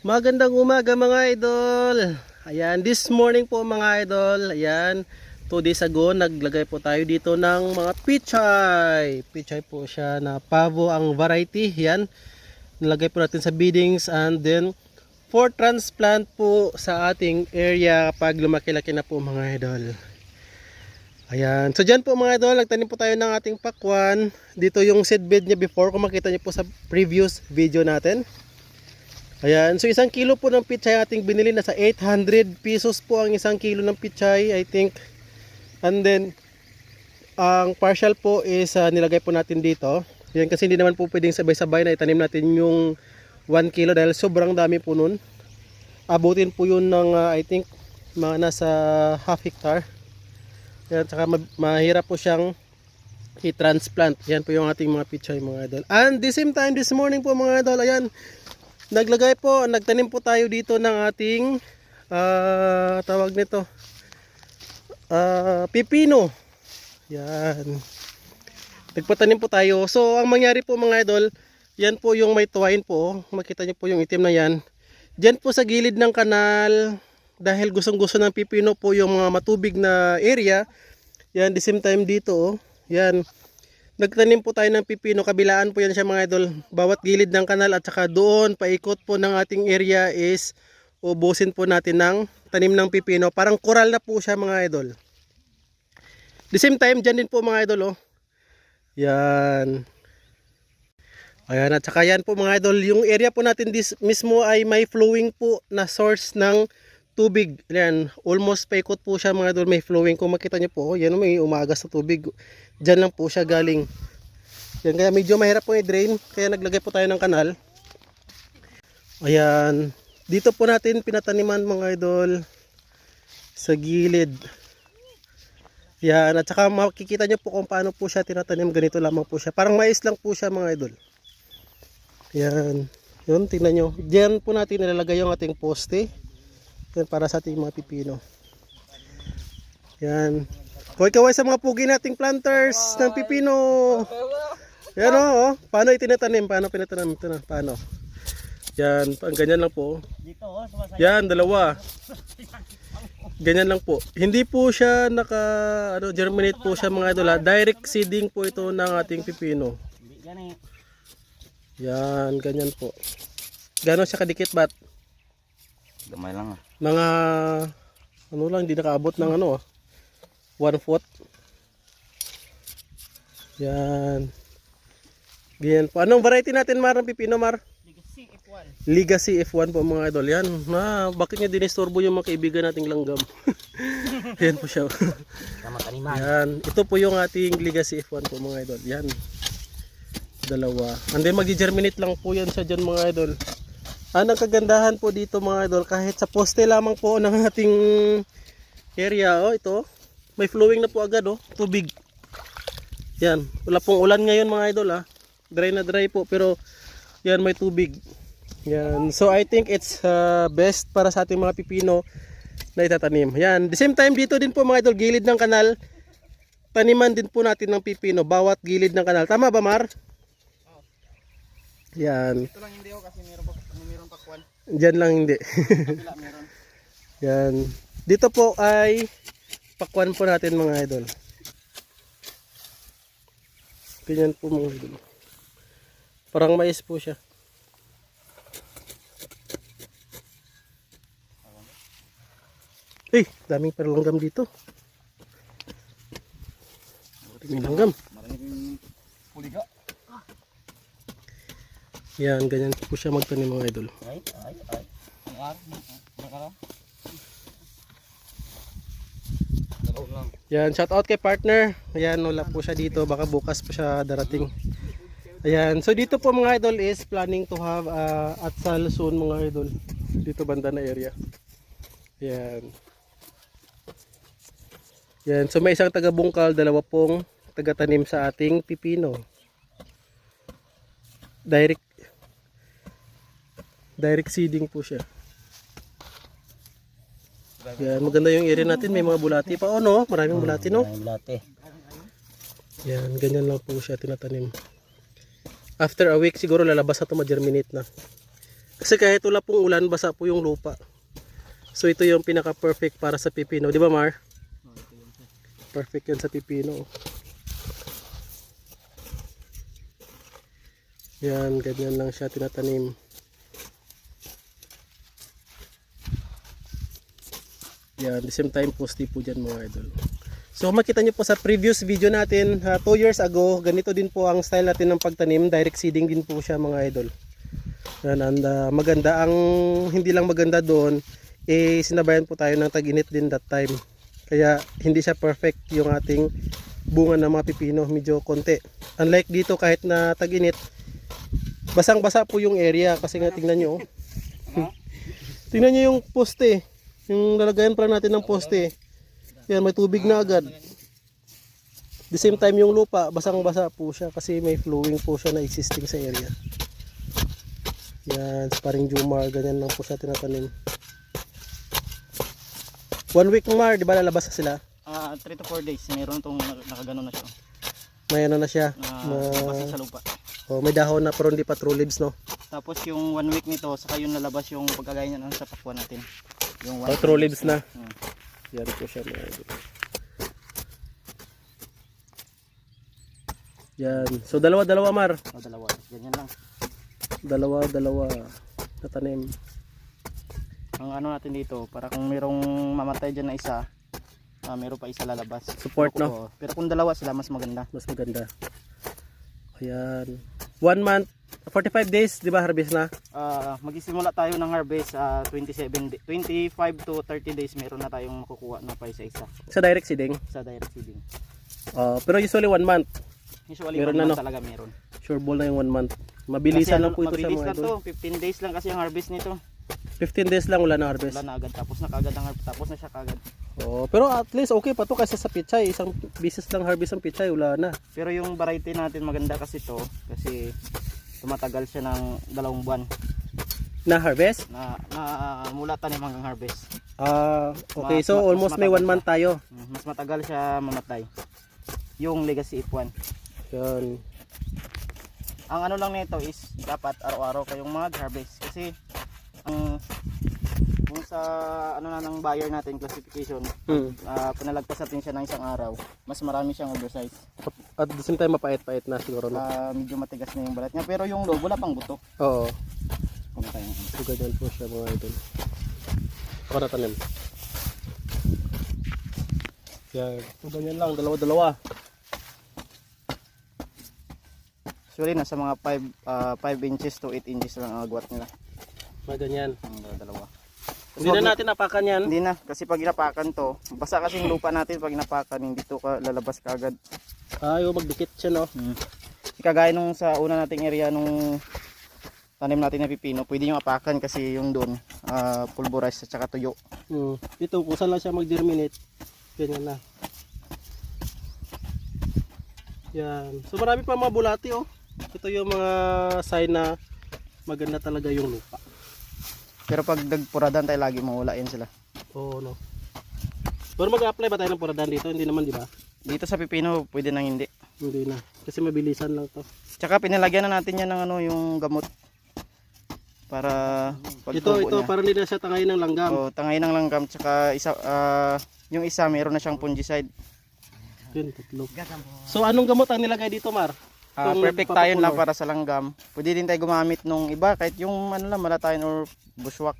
Magandang umaga mga idol. Ayan, this morning po mga idol. Ayan, 2 days ago naglagay po tayo dito ng mga pichay. Pichay po siya na pavo ang variety. Yan, nilagay po natin sa beadings and then for transplant po sa ating area kapag lumaki-laki na po mga idol. Ayan. So dyan po mga idol, nagtanim po tayo ng ating pakwan. Dito yung seedbed niya before. Kung makita niyo po sa previous video natin. Ayan. So isang kilo po ng pichay ating binili. Nasa 800 pesos po ang isang kilo ng pichay. I think. And then, ang partial po is ah, nilagay po natin dito. Yan kasi hindi naman po pwedeng sabay-sabay na itanim natin yung 1 kilo dahil sobrang dami po nun. Abutin po yun ng ah, I think mga nasa half hectare. Yan, saka ma- mahirap po siyang i-transplant. Yan po yung ating mga pichay mga idol. And the same time this morning po mga idol, ayan, naglagay po, nagtanim po tayo dito ng ating ah, tawag nito ah, pipino. Yan. Nagpatanim po tayo. So, ang mangyari po mga idol, yan po yung may twine po. Makita niyo po yung itim na yan. Diyan po sa gilid ng kanal, dahil gustong gusto ng pipino po yung mga matubig na area. Yan, the same time dito, oh. Yan. Nagtanim po tayo ng pipino, kabilaan po yan siya mga idol. Bawat gilid ng kanal at saka doon, paikot po ng ating area is ubusin po natin ng tanim ng pipino. Parang koral na po siya mga idol. The same time, dyan din po mga idol, oh. Yan. Ayan, at saka yan po mga idol, yung area po natin dis, mismo ay may flowing po na source ng tubig. Ayan, almost paikot po siya mga idol, may flowing. Kung makita niyo po, yan may umagas na tubig. Diyan lang po siya galing. Yan, kaya medyo mahirap po i-drain, kaya naglagay po tayo ng kanal. Ayan, dito po natin pinataniman mga idol sa gilid. Yan, at saka makikita nyo po kung paano po siya tinatanim. Ganito lamang po siya. Parang mais lang po siya mga idol. Yan. Yun, tingnan nyo. Diyan po natin nilalagay yung ating poste. Yan, para sa ating mga pipino. Yan. Kaway kaway sa mga pugi nating planters ng pipino. Yan o, oh. Paano itinatanim? Paano pinatanim? Ito na, paano? Yan, pang ganyan lang po. Dito oh. Yan, dalawa. Ganyan lang po. Hindi po siya naka ano germinate po siya mga idol. Direct seeding po ito ng ating pipino. Yan, ganyan po. Gano'n siya kadikit bat? Gamay lang ah. Mga ano lang, hindi nakaabot ng ano ah. One foot. Yan. Ganyan po. Anong variety natin Mar ng pipino Mar? Legacy F1. Legacy F1 po mga idol. Yan. Na, bakit niya dinisturbo yung mga kaibigan nating langgam? Yan po siya. Yan. Ito po yung ating Legacy F1 po mga idol. Yan. Dalawa. And then mag-germinate lang po yan siya dyan mga idol. Ang kagandahan po dito mga idol, kahit sa poste lamang po ng ating area, oh, ito, may flowing na po agad, oh, tubig. Yan, wala pong ulan ngayon mga idol, ah. Dry na dry po, pero yan, may tubig. Yan, so I think it's uh, best para sa ating mga pipino na itatanim. Yan, the same time dito din po mga idol, gilid ng kanal, taniman din po natin ng pipino, bawat gilid ng kanal. Tama ba, Mar? Yan. Ito lang hindi ako kasi meron. Diyan lang hindi. Yan. Dito po ay pakwan po natin mga idol. Ganyan po mga idol. Parang mais po siya. Eh, daming perlanggam dito. Daming langgam. Maraming puliga. Yan, ganyan po siya magtanim mga idol. Ay, ay, ay. Ang araw. Dalaw lang. Yan, shout out kay partner. Ayan, wala po siya dito. Baka bukas po siya darating. Ayan, so dito po mga idol is planning to have uh, atsal soon mga idol. Dito banda na area. Ayan. Yan, so may isang taga-bungkal, dalawa pong taga-tanim sa ating pipino. Direct direct seeding po siya. Yan, maganda yung area natin. May mga bulati pa. Oh, no? Maraming bulati, no? Maraming latte. Yan, ganyan lang po siya tinatanim. After a week siguro lalabas na ito ma-germinate na. Kasi kahit wala pong ulan, basa po yung lupa. So ito yung pinaka-perfect para sa pipino. Di ba Mar? Perfect yan sa pipino. Yan, ganyan lang siya tinatanim. Yan, the same time posti po dyan mga idol. So makita nyo po sa previous video natin, 2 years ago, ganito din po ang style natin ng pagtanim. Direct seeding din po siya mga idol. Yan, and uh, maganda. Ang hindi lang maganda doon, eh sinabayan po tayo ng tag-init din that time. Kaya hindi siya perfect yung ating bunga ng mga pipino, medyo konti. Unlike dito kahit na tag-init, basang-basa po yung area kasi nga tingnan nyo. oh. tingnan nyo yung poste. Yung lalagayan pala natin ng poste. Yan, may tubig na agad. The same time yung lupa, basang-basa po siya kasi may flowing po siya na existing sa area. Yan, paring Jumar, ganyan lang po siya tinatanim. One week Mar, di ba lalabas na sila? Ah, 3 to 4 days. Meron tong nakagano na siya. May ano na siya. Na Ma- sa lupa. oh, may dahon na pero hindi pa true leaves, no? Tapos yung 1 week nito, saka yung lalabas yung pagkagaya niya ng sa pakwan natin. Yung Oh, true leaves na. Hmm. Yan po siya. Yan. So dalawa-dalawa Mar. O, dalawa. Ganyan lang. Dalawa-dalawa na tanim. Ang ano natin dito, para kung merong mamatay dyan na isa, ah, meron pa isa lalabas. Support, pero, no? oo. pero kung dalawa sila, mas maganda. Mas maganda. Ayan. One month, 45 days, di ba harvest na? Ah, magsisimula tayo ng harvest ah, 27 di- 25 to 30 days meron na tayong makukuha na pa isa-isa Sa direct seeding. sa direct seeding. Uh, pero usually one month. Usually Meron meron na, no? talaga meron. Sure ball na yung one month. Mabilisan Kasi lang po ito sa mga lang idol. to, 15 days lang kasi ang harvest nito. 15 days lang wala na harvest. Wala na agad tapos na kagad ang harvest, tapos na siya kagad. Oh, pero at least okay pa to kasi sa pichay. Isang bisis lang harvest ang pichay, wala na. Pero yung variety natin maganda kasi to kasi tumatagal siya ng dalawang buwan Na harvest? na, na mula tanim hanggang harvest. Ah, okay. Mas- So mas almost may one month tayo. Mm, Mas matagal siya mamatay. Yung legacy F1. Yan. Ang ano lang nito is dapat araw-araw kayong mag-harvest kasi ang kung sa ano na ng buyer natin classification, Hmm. ah, pinalagpas natin siya ng isang araw, mas marami siyang oversize. At the same time mapait-pait na siguro no. Ah, medyo matigas na yung balat niya pero yung loob wala pang buto. Oo. Kung tayo. So ganyan po siya mga idol. Ako na tanim. Yan. So ganyan lang, dalawa-dalawa. Actually nasa mga 5 5 inches to 8 inches lang ang agwat nila. Mga ganyan. Ang dalawa. Hindi na natin napakan yan. Hindi na kasi pag inapakan to, basa kasi yung lupa natin pag inapakan hindi to ka lalabas kagad. Ayaw magdikit siya no. Hmm. Kagaya nung sa una nating area nung tanim natin na pipino, pwede nyo apakan kasi yung doon ah, pulverized at saka tuyo. Hmm. Ito, kung saan lang siya mag-germinate, ganyan na. Yan. So marami pa mga bulati oh. Ito yung mga sign na maganda talaga yung lupa. Pero pag nagpuradan tayo lagi mawala yan sila. Oo no. Pero mag-apply ba tayo ng puradan dito? Hindi naman di ba? Dito sa pipino pwede nang hindi. Hindi na. Kasi mabilisan lang to. Tsaka pinalagyan na natin yan ng ano yung gamot para ito, ito, niya. para hindi na siya tangayin ng langgam. So, tangay ng langgam tsaka isa ah, yung isa meron na siyang fungicide. Yun, tatlo. So anong gamot ang nilagay dito, Mar? Kung perfect tayo lang para sa langgam. Pwede din tayo gumamit nung iba kahit yung ano lang malatayin or bushwhack.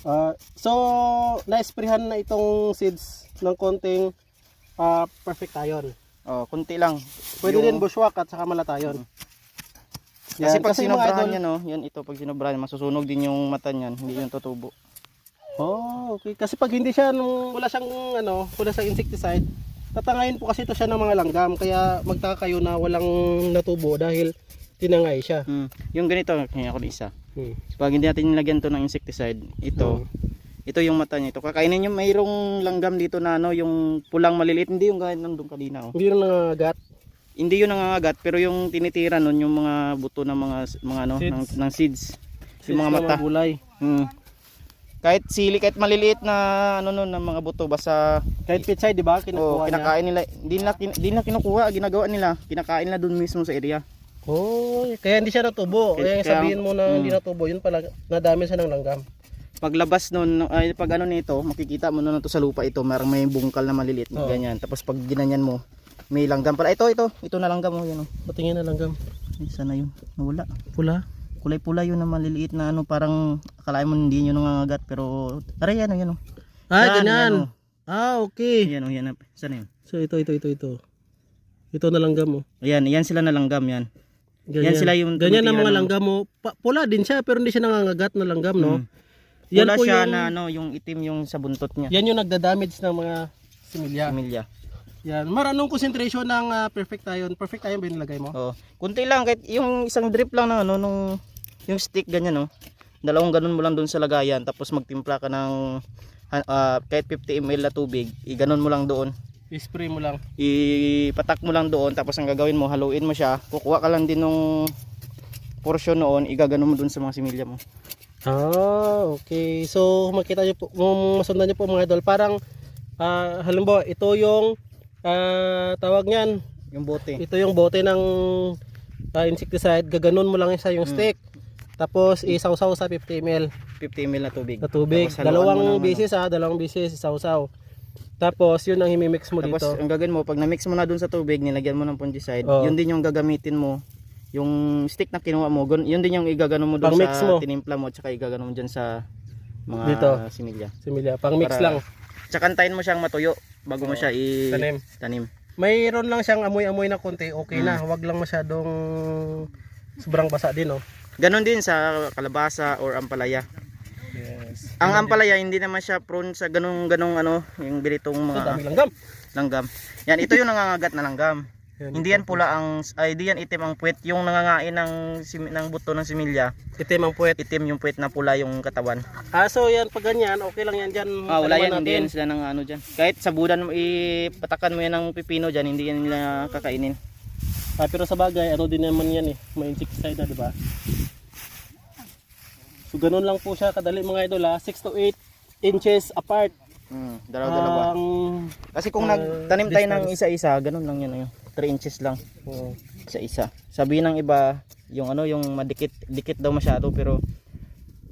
Ah, so, na-sprayhan na itong seeds ng konting ah, perfect iron. Oh, kunti lang. Pwede Yung- din bushwhack at saka malatayon. Kasi Yan, pag mga sinobrahan idol- yan, no, yan ito pag sinobrahan, masusunog din yung mata niyan, hindi yung tutubo. Oh, okay. Kasi pag hindi siya nung wala siyang ano, wala siyang insecticide, tatangayin po kasi ito siya ng mga langgam kaya magtaka kayo na walang natubo dahil tinangay siya. Hmm. Yung ganito, kaya ako isa. Hmm. Pag hindi natin nilagyan to ng insecticide, ito, ito yung mata niya. Ito, kakainin niyo mayroong langgam dito na ano, yung pulang maliliit, hindi yung gaya nandun kanina. Oh. Hindi yung nangangagat. Hindi yun nangangagat, pero yung tinitira nun, yung mga buto ng mga, mga ano, Seeds. Ng, ng seeds. Yung Seeds mga ng mata. gulay. Hmm. Kahit sili, kahit maliliit na ano nun, ng mga buto, basta Kahit pitsay, di ba? oh, Kinukuha niya. kinakain nila. Hindi nila, kin, nila kinukuha, ginagawa nila. Kinakain nila dun mismo sa area. Oh, kaya hindi siya natubo. Kaya, Kaya- sabihin mo na Mm. hindi natubo, yun pala nadami siya ng langgam. Paglabas nun, ay pag ano nito, makikita mo na to sa lupa ito, marang may bungkal na maliliit, Oo. ganyan. Tapos pag ginanyan mo, may langgam pala. Ito, ito, ito na langgam mo, yun oh. Patingin na langgam. Ay, sana yun, nawala. Pula. Kulay pula yun na maliliit na ano, parang akalain mo hindi yun nangangagat, pero, aray yan oh, yan oh. Ah, Yan, ganyan. yan, oh. Ah, okay. Yan oh, yan. oh. Sana yun? So ito, ito, ito, ito. Ito na langgam mo. Ayan, yan sila na langgam yan. Ganyan. Yan sila yung Ganyan ang mga ng- langgam mo. Pa- pula din siya pero hindi siya nangangagat na langgam, no? Mm. Yan Pula po siya yung, na ano, yung itim yung sa buntot niya. yan yung nagda-damage ng mga similya. Similya. Yan. Mar, anong concentration ng ah, perfect iron? Perfect iron ba yung nilagay mo? Oh, kunti lang kahit yung isang drip lang na ano nung yung stick ganyan no. Dalawang ganun mo lang doon sa lagayan tapos magtimpla ka ng ah, kahit 50 ml na tubig, i-ganon mo lang doon. I-spray mo lang. Ipatak mo lang doon tapos ang gagawin mo, haluin mo siya. Kukuha ka lang din nung portion noon, igaganon mo doon sa mga similya mo. Ah, okay. So, makita niyo po, masundan niyo po mga idol, parang, ah, halimbawa, ito yung, ah, tawag niyan, Yung bote. ito yung bote ng ah, insecticide, gaganon mo lang sa yung Mm. stick. Tapos, isaw-saw sa 50 ml 50 ml na tubig. na tubig. Tapos Dalawang ng ano. bisis ha, dalawang bisis, isaw-saw. Tapos, yun ang imimix mo Tapos dito. ang gagawin mo, pag na-mix mo na doon sa tubig, nilagyan mo ng fungicide, Oo. yun din yung gagamitin mo. Yung stick na kinuha mo, yun din yung igagano mo doon Pang-mix sa mo. tinimpla mo, tsaka igagano mo dyan sa mga Dito. similya. Similya, pang mix Para- lang. Tsaka antayin mo siyang matuyo bago mo siya i- Tanim. tanim. Mayroon lang siyang amoy-amoy na konti, okay na. Huwag lang masyadong sobrang basa din, oh. Ganon din sa kalabasa or ampalaya. Yes. Ang ampalaya hindi naman siya prone sa ganong ganong ano, yung ganitong Ito, mga daming langgam. langgam. Yan, ito yung nangangagat na langgam. Yan. Hindi yan pula ang ay hindi yan itim ang puwet, yung nangangain ng sim, ng buto ng similya. Itim ang puwet. Itim yung puwet na pula yung katawan. Ah, so yan, pag ganyan, okay lang yan dyan. Ah, wala yan, taniman hindi yan natin. sila ng ano diyan. Kahit sa budan mo ipatakan mo yan ng pipino diyan, hindi yan nila kakainin. Ah, pero sa bagay, ano din naman yan eh. May insecticide na, di ba? So, ganun lang po siya kadali mga idol ha. 6 to 8 inches apart. Hmm, dalawa-dalawa. Ang Kasi kung ah, nagtanim tayo ng isa-isa, ganun lang yun, ayun. 3 inches lang oh, isa-isa. Sabi ng iba, yung ano, yung madikit, dikit daw masyado pero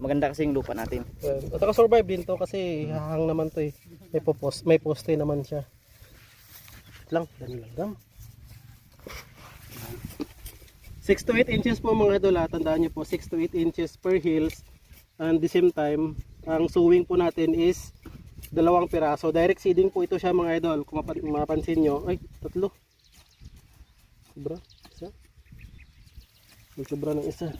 maganda kasi yung lupa natin. well, at saka survive din to kasi hahang naman to eh. May, popos, may poste naman siya. Lang, dami lang 6 to 8 inches po mga idol ha. Tandaan nyo po, 6 to 8 inches per hills. And the same time, ang sowing po natin is dalawang piraso. Direct seeding po ito siya mga idol. Kung mapan- mapansin nyo, ay, tatlo. Sobra, isa. May sobra ng isa.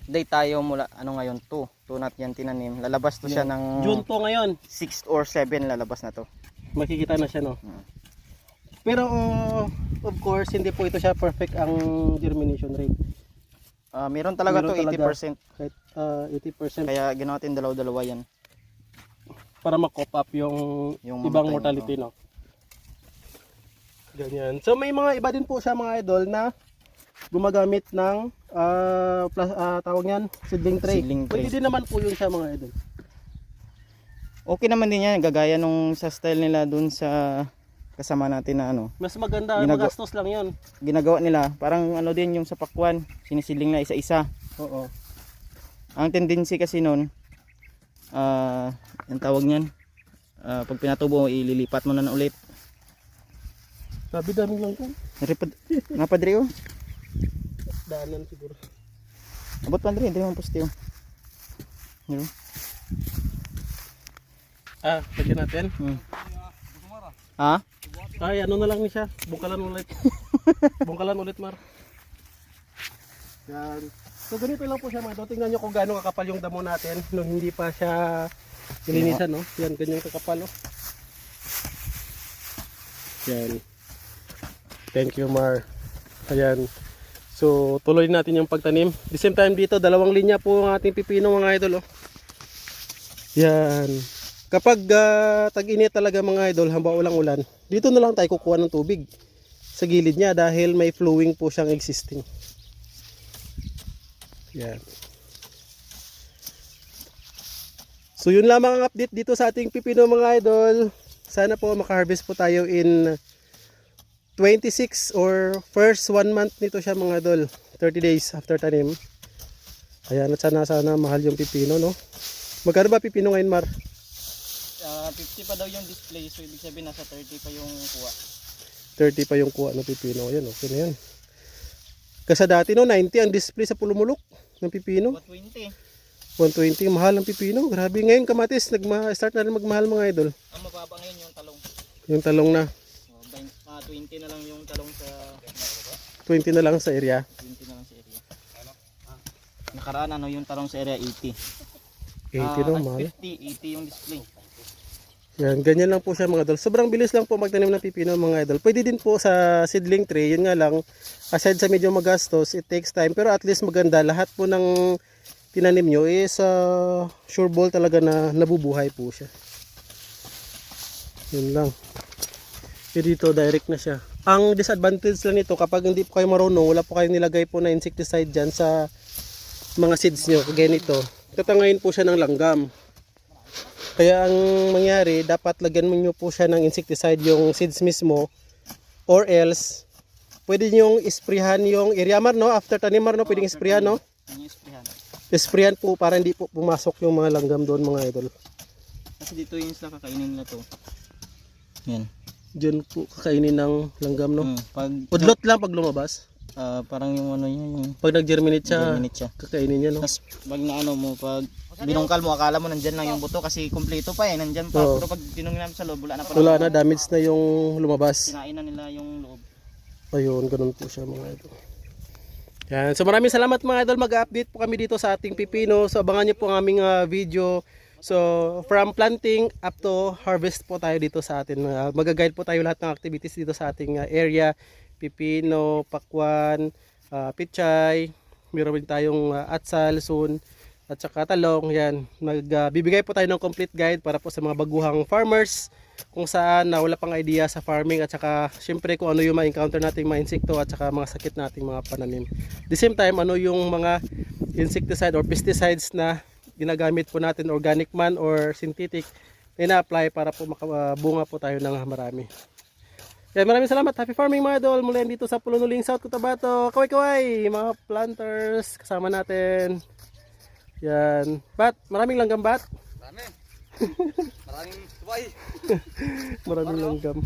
Update tayo mula, ano ngayon, 2. 2 natin yan tinanim. Lalabas to siya ng June to ngayon. 6 or 7 lalabas na to. makikita na siya no. Hmm. Pero uh, of course hindi po ito siya perfect ang germination rate. Ah, meron talaga Meron to talaga. 80%. Kahit uh, 80% Kaya ginawa natin dalaw-dalawa yan. para ma-cop up yung, Yung ibang mortality no. Ganyan. So may mga iba din po siya mga idol na gumagamit ng uh, plus, ah, tawag niyan seedling tray. Seedling tray. Pwede din naman po yun siya mga idol. Okay naman din yan, gagaya nung sa style nila dun sa kasama natin na ano. Mas maganda, Ginago- magastos lang yun. Ginagawa nila, parang ano din yung sa pakwan, sinisiling na isa-isa. Oo. Ang tendency kasi nun, ah, ang tawag niyan, ah, pag pinatubo, ililipat mo na, na ulit. Sabi dami lang yan. Naripad, napadri oh. Daanan siguro. Abot pa diri, hindi naman poste oh. Yun. Ah, lagyan natin. Hmm. Ha? Ay, ano na lang ni siya. Bungkalan ulit. Bungkalan ulit, Mar. Yan. So, ganito lang po siya, idol. Tingnan nyo kung gaano kakapal yung damo natin nung hindi pa siya nilinisan, no? Yan, ganyan kakapal, no? Yan. Thank you, Mar. Ayan. So, tuloy natin yung pagtanim. The same time dito, dalawang linya po ang ating pipino, mga idol, oh. Yan. Kapag ah, tag-init talaga mga idol, hamba ulang ulan, dito na lang tayo kukuha ng tubig sa gilid niya dahil may flowing po siyang existing. Yan. So yun lamang ang update dito sa ating pipino mga idol. Sana po makaharvest po tayo in 26 or first one month nito siya mga idol. 30 days after tanim. Ayan, at sana sana mahal yung pipino, no? Magkano ba pipino ngayon, Mar? Ah, 50 pa daw yung display, so ibig sabihin nasa 30 pa yung kuha. 30 pa yung kuha ng pipino. Ayan, okay na yan. Kasi dati no, 90 ang display sa pulumulok ng pipino. 20. 120, mahal ang pipino. Grabe ngayon kamatis, nagma-start na rin magmahal mga idol. Ang mababa ngayon yung talong. Yung talong na, Oh, bain- ah, 20 na lang yung talong sa 20 na lang sa area. 20 na lang sa area. Nakaraan ano yung talong sa area 80. 80 no, Ah, mahal. 50, 80 yung display. Yan, ganyan lang po siya mga idol. Sobrang bilis lang po magtanim ng pipino mga idol. Pwede din po sa seedling tray, yun nga lang, aside sa medyo magastos, it takes time. Pero at least maganda, lahat po ng tinanim nyo is uh, sure ball talaga na nabubuhay po siya. Yun lang. E dito, direct na siya. Ang disadvantage lang nito, kapag hindi po kayo marunong, wala po kayong nilagay po na insecticide dyan sa mga seeds nyo, kagaya nito. Tatangayin po siya ng langgam. Kaya ang mangyari, dapat lagyan mo nyo po siya ng insecticide yung seeds mismo or else pwede nyo isprayhan yung iriamar no? After tanimar no? Pwedeng isprayhan no? Yun isprayhan po para hindi po pumasok yung mga langgam doon mga idol. Kasi dito yung isla kakainin nila to. Yan. Diyan po kakainin ng langgam no? Mm, pag udlot lang pag lumabas. Ah, parang yung ano niya, yung pag nag-germinate siya minute siya. kakainin niya no? Tapos pag naano mo, pag binungkal mo, akala mo nandyan lang yung buto kasi kumpleto pa eh, nandyan pa. Oo. Pero pag tinungin namin sa loob, wala na pa. wala na damage na yung lumabas Kinain na nila yung loob. Ayun, ganun po siya mga idol. Yan. So maraming salamat mga idol. Mag-update po kami dito sa ating pipino. So abangan niyo po ang aming ah, video. So from planting up to harvest po tayo dito sa atin. Uh, Mag-guide po tayo lahat ng activities dito sa ating ah, area. Pipino, pakwan, ah, pichay. Meron din tayong ah, atsal soon. At saka talong. Yan. Magbibigay po tayo ng complete guide para po sa mga baguhang farmers kung saan na wala pang idea sa farming at saka syempre kung ano yung ma-encounter nating mga insekto at saka mga sakit nating mga pananim. The same time, ano yung mga insecticide or pesticides na ginagamit po natin organic man or synthetic na ina-apply para po makabunga po tayo ng marami. Kaya maraming salamat. Happy farming mga idol. Mula dito sa Pulunuling South Cotabato. Kaway-kaway! Mga planters kasama natin. Yan. Bat, maraming langgam bat. Marami. Maraming tuway. Maraming langgam.